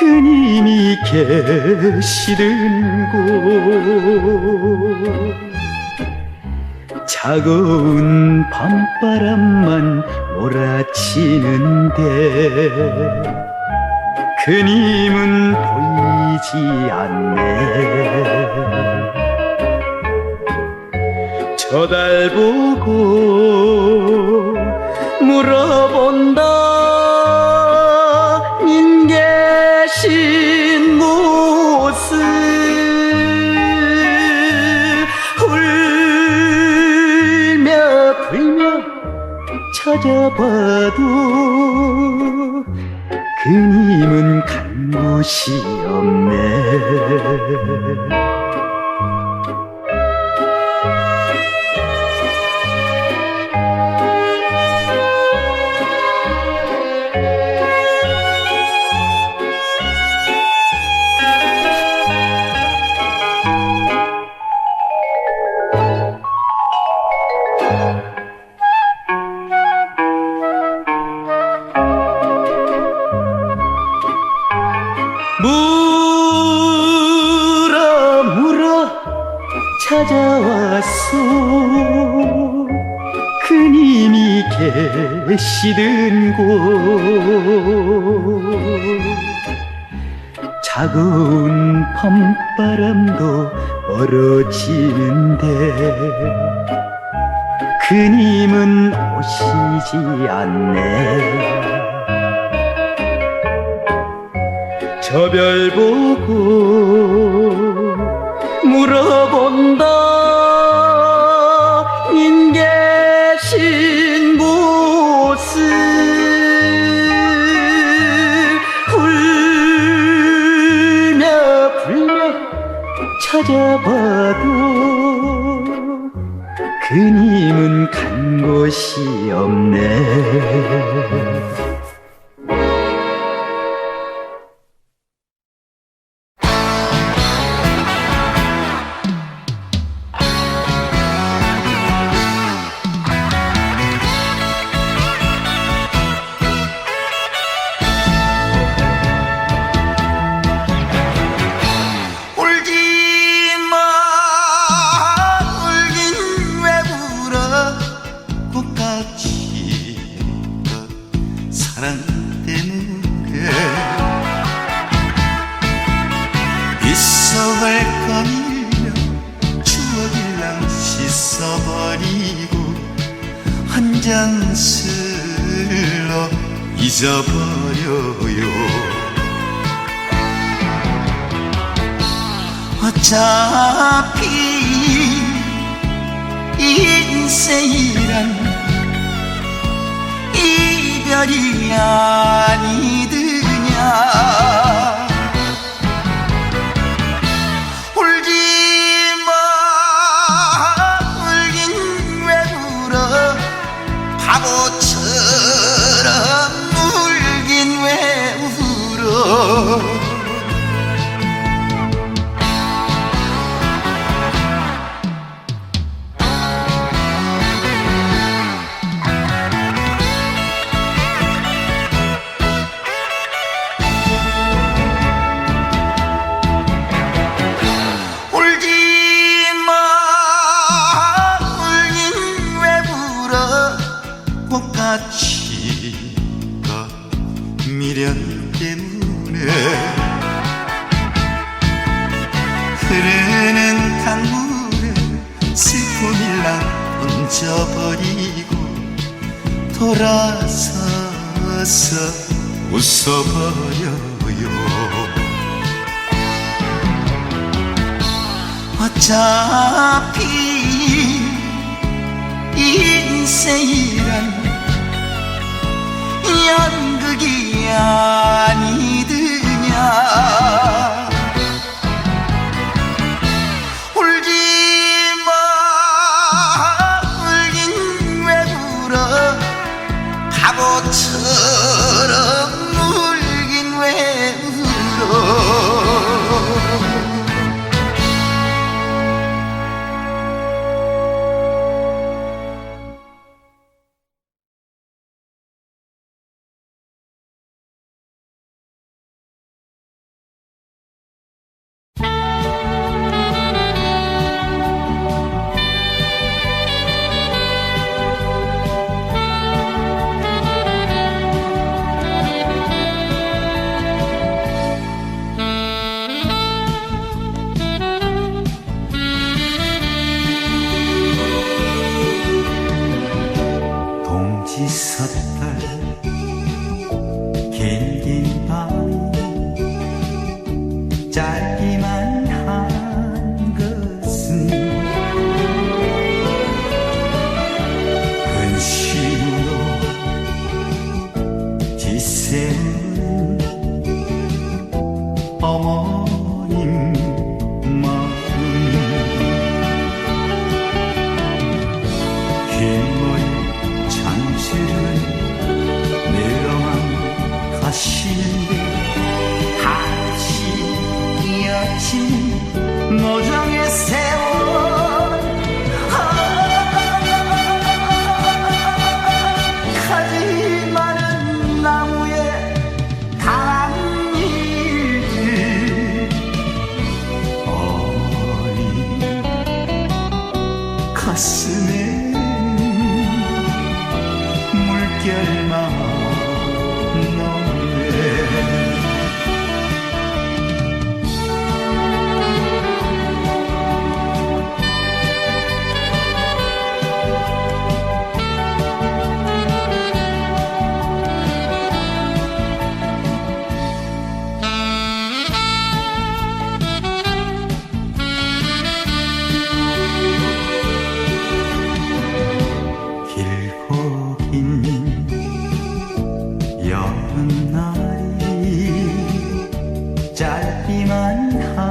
그님이 계시는 곳. 차가운 밤바람만 몰아치는데 그님은 보이지 않네. 쳐달보고 물어본다 찾아봐도 그님은 간 곳이 없네 찾아왔소. 그님이 계시던 곳. 차가운 밤바람도 멀어지는데 그님은 오시지 않네. 저별 보고 물어본다. 님 계신 모습 울며 불며 찾아봐도 그님 이별이 아니드 연극이 아니드냐 可是。 จากที่มันหา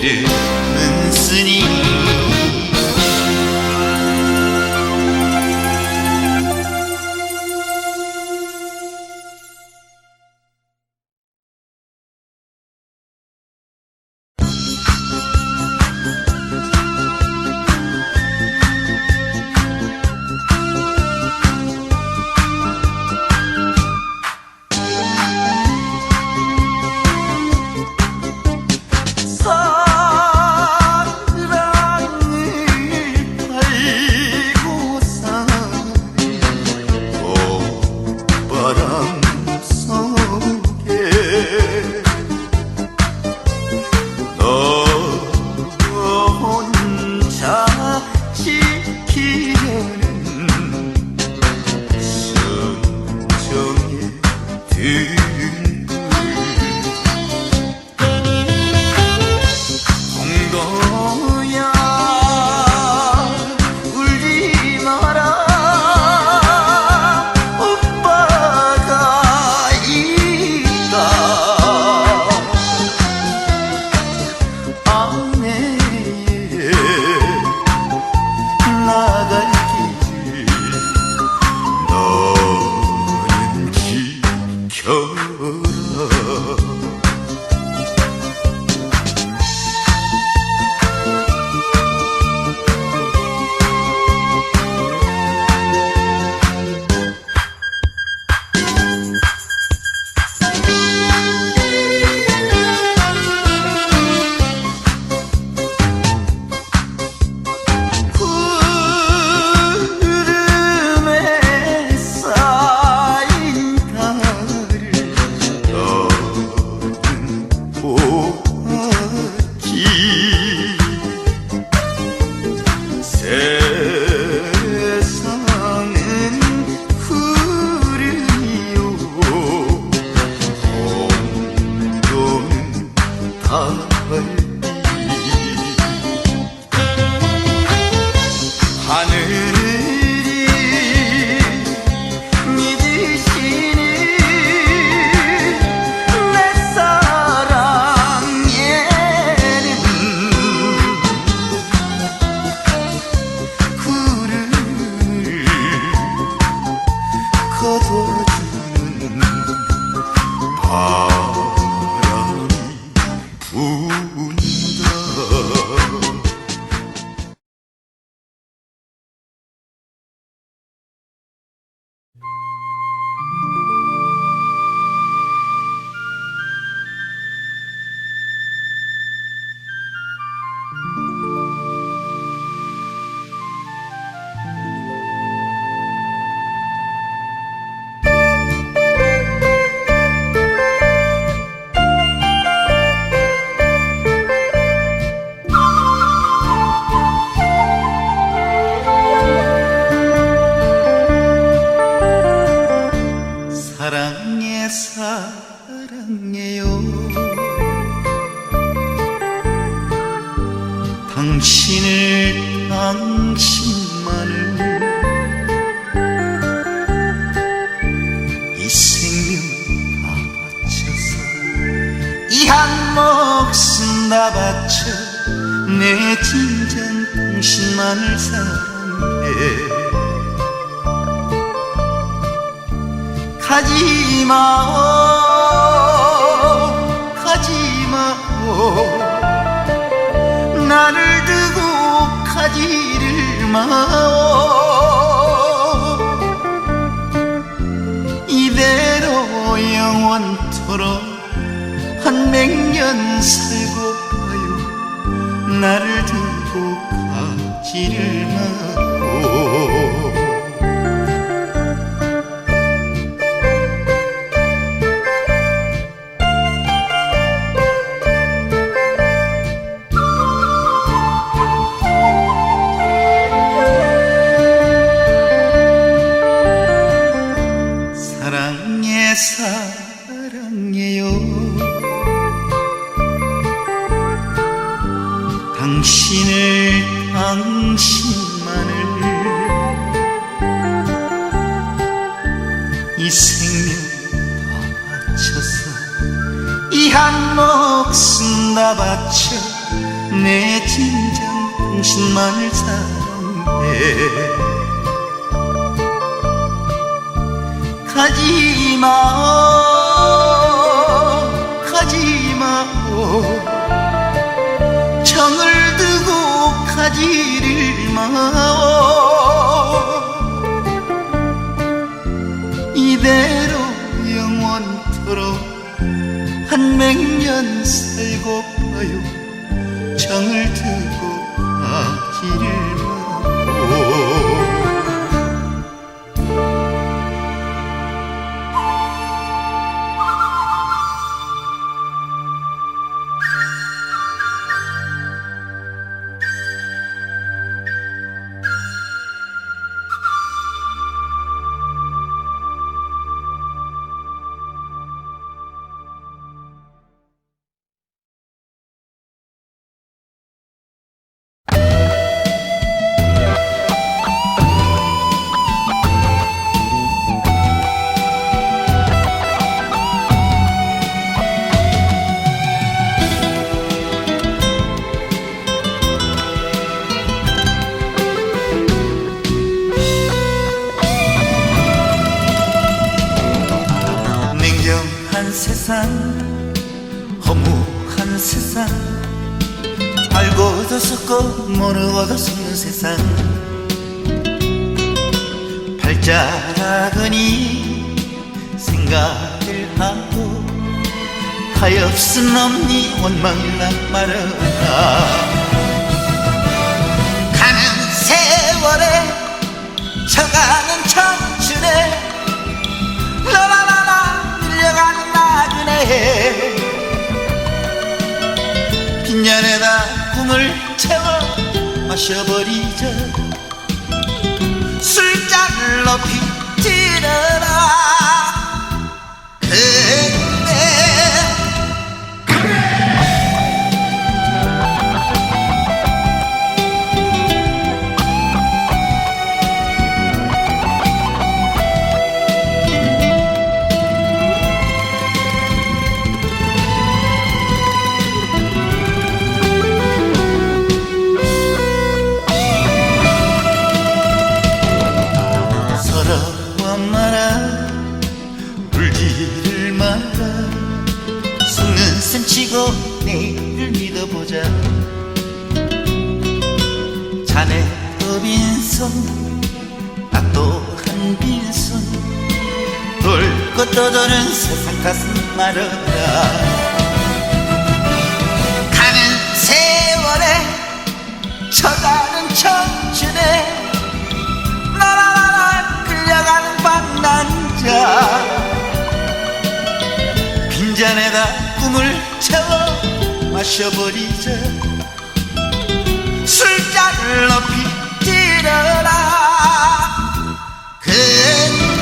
did. 억순나밭에 내 진정 당신만을 사랑해. 가지마오 가지마오 나를 두고 가지를 마오 이대로 영원토록 백년 살고 봐요. 나를 두고 가지를 마고. 내 진정 당신만을 사랑해. 가지마오 가지마오 정을 두고 가지를 마오 이대로 영원토록 한 백년 살고 봐요 정을 두 세상 허무한 세상. 알고도 속고 모르고도 속는 세상. 발자라거니 생각을 하고 가엾은 없니 원망이나 말아라 채워 마셔버리자. 술잔을 높이 들어라 세상 가슴 말아라 가는 세월에 쳐가는 청춘에 나라라라 끌려가는 방랑자. 빈잔에다 꿈을 채워 마셔버리자. 술잔을 높이 들어라. 근데